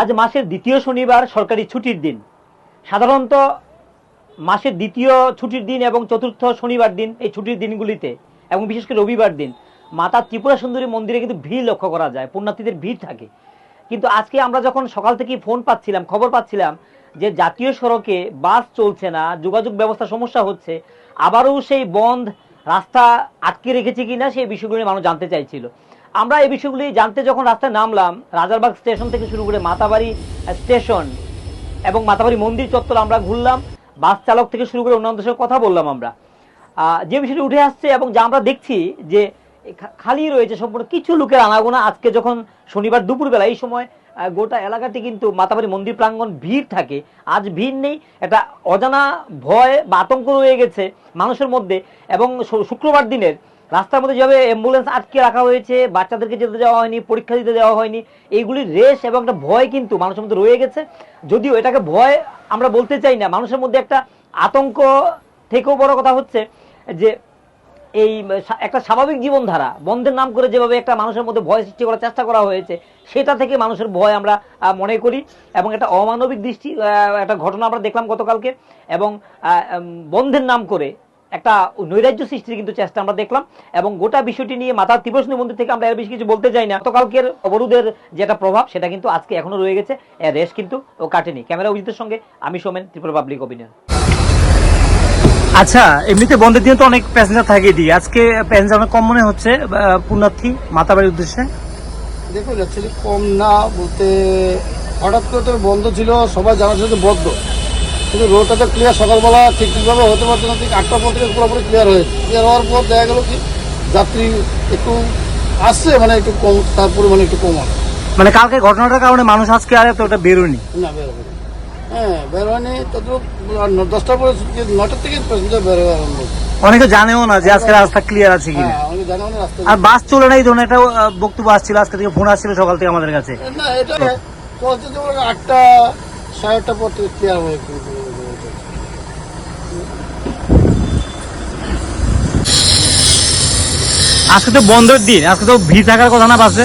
আজ মাসের দ্বিতীয় শনিবার সরকারি ছুটির দিন। সাধারণত মাসের দ্বিতীয় ছুটির দিন এবং চতুর্থ শনিবার দিন এই ছুটির দিনগুলিতে এবং বিশেষ করে রবিবার দিন মাতা ত্রিপুরা সুন্দরী মন্দিরে কিন্তু ভিড় লক্ষ্য করা যায়, পুণ্যার্থীদের ভিড় থাকে। কিন্তু আজকে আমরা যখন সকাল থেকে ফোন পাচ্ছিলাম, খবর পাচ্ছিলাম যে জাতীয় সড়কে বাস চলছে না, যোগাযোগ ব্যবস্থা সমস্যা হচ্ছে, আবারও সেই বন্ধ রাস্তা আটকে রেখেছে কিনা সেই বিষয়গুলি মানুষ জানতে চাইছিল। আমরা এই বিষয়গুলি জানতে যখন রাস্তায় নামলাম, রাজারবাগ স্টেশন থেকে শুরু করে মাতাবাড়ি স্টেশন এবং মাতাবাড়ি মন্দির চত্বর আমরা ঘুরলাম, বাস চালক থেকে শুরু করে অন্যান্য সঙ্গে কথা বললাম আমরা। যে বিষয়টি উঠে আসছে এবং যা আমরা দেখছি যে খালি রয়েছে সম্পূর্ণ কিছু লোকের আনাগোনা, আজকে যখন শনিবার দুপুরবেলা, এই সময় গোটা এলাকাটি কিন্তু মাতাবাড়ি মন্দির প্রাঙ্গণ ভিড় থাকে। আজ ভিড় নেই, একটা অজানা ভয় বা আতঙ্ক রয়ে গেছে মানুষের মধ্যে এবং শুক্রবার দিনের রাস্তার মধ্যে যেভাবে অ্যাম্বুলেন্স আটকে রাখা হয়েছে, বাচ্চাদেরকে যেতে দেওয়া হয়নি, পরীক্ষা দিতে দেওয়া হয়নি এইগুলির রেশ এবং একটা ভয় কিন্তু মানুষের মধ্যে রয়ে গেছে। যদিও এটাকে ভয় আমরা বলতে চাই না, মানুষের মধ্যে একটা আতঙ্ক থেকেও বড় কথা হচ্ছে যে এই একটা স্বাভাবিক জীবনধারা, বন্ধের নাম করে যেভাবে একটা মানুষের মধ্যে ভয় সৃষ্টি করার চেষ্টা করা হয়েছে, সেটা থেকে মানুষের ভয় আমরা মনে করি এবং একটা অমানবিক দৃষ্টি একটা ঘটনা আমরা দেখলাম গতকালকে এবং বন্ধের নাম করে একটা নৈরাজ্য সৃষ্টির কিন্তু চেষ্টা আমরা দেখলাম এবং গোটা বিষয়টি নিয়ে মাতা ত্রিপ্রশ্নী মন্দির থেকে আমরা এর বেশি কিছু বলতে চাই না। গতকালকের অবরোধের যেটা প্রভাব সেটা কিন্তু আজকে এখনও রয়ে গেছে। এর রেশ কিন্তু ও কাটেনি। ক্যামেরা অভিজিতের সঙ্গে আমি সোমেন ত্রিপুরা পাবলিক অপিনিয়ন। আচ্ছা এমনিতে বন্ধের দিনে তো অনেক প্যাসেঞ্জার থাকে দিই আজকে প্যাসেঞ্জার অনেক কম মনে হচ্ছে পুণ্যার্থী মাতাবাড়ির উদ্দেশ্যে? দেখুন অ্যাকচুয়ালি কম না বলতে হঠাৎ করে তো বন্ধ ছিল সবাই জানার সাথে বদ্ধ। কিন্তু রোডটা তো ক্লিয়ার সকালবেলা ঠিক ঠিকভাবে হতে পারছে না ঠিক আটটার পর থেকে পুরোপুরি ক্লিয়ার হয়েছে ক্লিয়ার হওয়ার পর দেখা গেল কি যাত্রী একটু আসছে মানে একটু কম তার পরিমাণে একটু কম মানে কালকে ঘটনাটার কারণে মানুষ আজকে আর এতটা বেরোয়নি? না হ্যাঁ বের হয়নি তত দশটার পরে নটার থেকে প্যাসেঞ্জার বের আরম্ভ অনেকে জানেও না যে আজকে রাস্তা ক্লিয়ার আছে কিনা। হ্যাঁ আর বাস চলে না এই ধরনের একটা বক্তব্য আসছিল আজকে থেকে ফোন আসছিল সকাল থেকে আমাদের কাছে। না এটা আটটা সাড়ে পথে ক্লিয়ার হয়ে আজকে তো বন্ধের দিন, আজকে তো ভিড় থাকার কথা না বাসে?